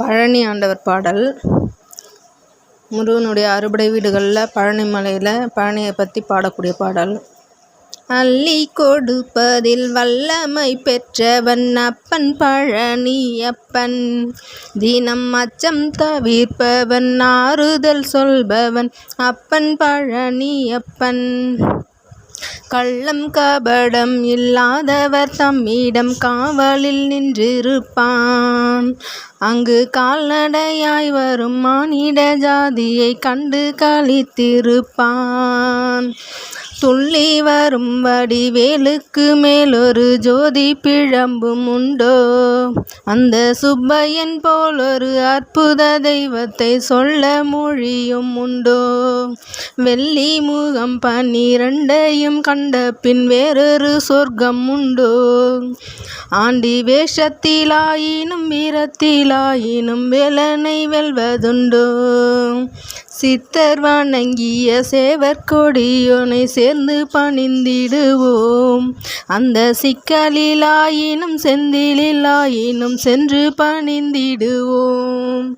பழனி ஆண்டவர் பாடல். முருகனுடைய அறுபடை வீடுகளில் பழனி மலையில் பழனியை பற்றி பாடக்கூடிய பாடல். அள்ளி கொடுப்பதில் வல்லமை பெற்றவன் அப்பன் பழனி அப்பன் தினம் அச்சம் தவிர்ப்பவன் ஆறுதல் சொல்பவன் அப்பன் பழனி அப்பன் கள்ளம் கபடம் இல்லாதவர் தம்மிடம் காவலில் நின்றிருப்பான். அங்கு கால்நடையாய் வரும் மானிட ஜாதியை கண்டு களித்திருப்பான் துள்ளி வரும் வடிவேலுக்கு மேலொரு ஜோதி பிழம்பும் உண்டோ? அந்த சுப்பையன் போலொரு அற்புத தெய்வத்தை சொல்ல மொழியும் உண்டோ? வெள்ளி முகம் பன்னிரண்டையும் கண்ட பின் வேறொரு சொர்க்கம் உண்டோ? ஆண்டி வேஷத்திலாயினும் வீரத்திலாயினும் வேலனை வெல்வதுண்டோ? சித்தர் வணங்கிய சேவற்கொடியோனை சேர்ந்து பணிந்திடுவோம். அந்த சிக்கலிலாயினும் செந்திலிலாயினும் சென்று பணிந்திடுவோம்.